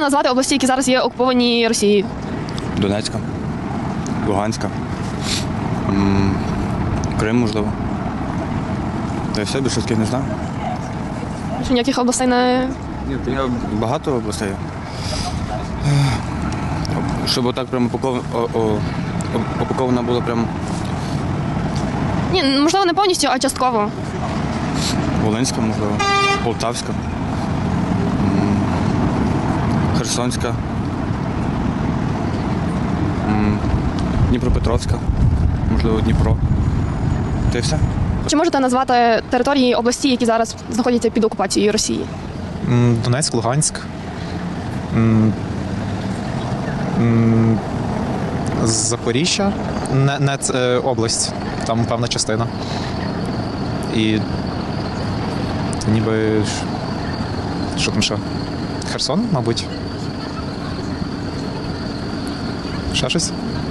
можете назвати області, які зараз є окуповані Росією? Донецька, Луганська, м, Крим, можливо. Та й все, більше таких не знаю. Що ніяких областей не. Ні, то я багато областей. Ех, Щоб отак прямо упаков- о- о- була прям Ні, можливо, не повністю, а частково. Волинська, можливо, Полтавська, Херсонська, Дніпропетровська, можливо, Дніпро. Та й все. Чи можете назвати території області, які зараз знаходяться під окупацією Росії? Донецьк, Луганськ. Запоріжжя, не, не е, область, там певна частина. І ніби. Що там ще? Херсон, мабуть. Ще щось?